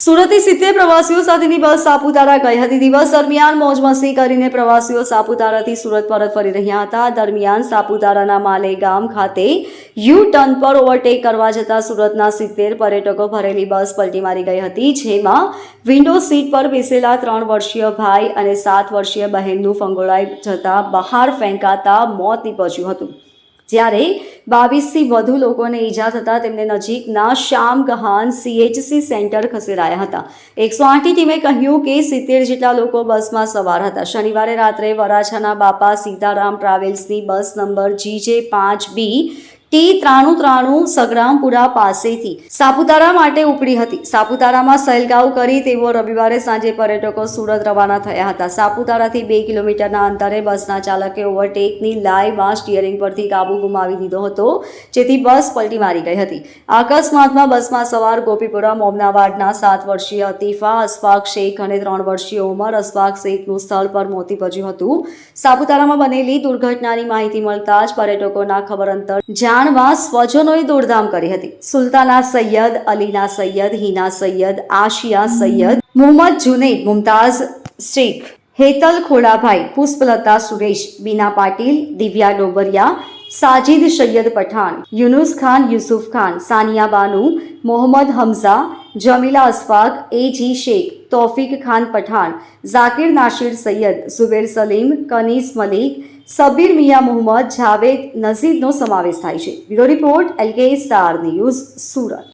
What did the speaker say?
સુરતથી સિત્તેર પ્રવાસીઓ સાથેની બસ સાપુતારા ગઈ હતી. દિવસ દરમિયાન મોજ મસ્તી કરીને પ્રવાસીઓ સાપુતારાથી સુરત પરત ફરી રહ્યા હતા. દરમિયાન સાપુતારાના માલેગામ ખાતે યુ ટર્ન પર ઓવરટેક કરવા જતા સુરતના સિત્તેર પર્યટકો ભરેલી બસ પલટી મારી ગઈ હતી, જેમાં વિન્ડો સીટ પર બેસેલા ત્રણ વર્ષીય ભાઈ અને સાત વર્ષીય બહેનનું ફંગોળાઈ જતા બહાર ફેંકાતા મોત નીપજ્યું હતું. જ્યારે બાવીસથી વધુ લોકોને ઈજા થતાં તેમને નજીકના શ્યામ ગહાન સીએચસી સેન્ટર ખસેડાયા હતા. એકસો આઠની ટીમે કહ્યું કે સિત્તેર જેટલા લોકો બસમાં સવાર હતા. શનિવારે રાત્રે વરાછાના બાપા સીતારામ ટ્રાવેલ્સની બસ નંબર જીજે પાંચ બી ટી ત્રાણું ત્રાણું સગરામપુરા પાસેથી સાપુતારા માટે ઉપડી હતી. સાપુતારામાં સહેલગાંવ કરી તેઓ રવિવારે સાંજે પર્યટકો સુરત રવાના થયા હતા. સાપુતારાથી બે કિલોમીટરના અંતરે બસના ચાલકે ઓવરટેકની લાઈમાં સ્ટીયરિંગ પરથી કાબુ ગુમાવી દીધો હતો, જેથી બસ પલટી મારી ગઈ હતી. અકસ્માતમાં બસમાં સવાર ગોપીપુરા, મોમનાવાડના સાત વર્ષીય અતીફા અસફાક શેખ અને ત્રણ વર્ષીય ઉમર અસફાક શેખનું સ્થળ પર મોતી પજ્યું હતું. સાપુતારામાં બનેલી દુર્ઘટનાની માહિતી મળતા જ પર્યટકોના ખબર અંતર જાણવા સ્વજનોએ દોડધામ કરી હતી. સુલતાના સૈયદ, અલીના સૈયદ, હિના સૈયદ, આશિયા સૈયદ, મોહમ્મદ જુનેદ, મુમતાઝ શેખ, હેતલ ખોડાભાઈ, પુષ્પલતા સુરેશ બીના પાટીલ, દિવ્યા ડોબરિયા, સાજિદ સૈયદ પઠાણ, યુનુસ ખાન, યુસુફ ખાન, સાનિયા બાનુ, મોહમ્મદ હમઝા જમીલા અસફાક એ જી શેખ, તોફિક ખાન પઠાણ, ઝાકિર નાશીર સૈયદ, ઝુબેર સલીમ, કનીસ મલિક, સબીર મિયા મોહમ્મદ, જાવેદ નઝીરનો સમાવેશ થાય છે. Bureau report, LK star news, Surat.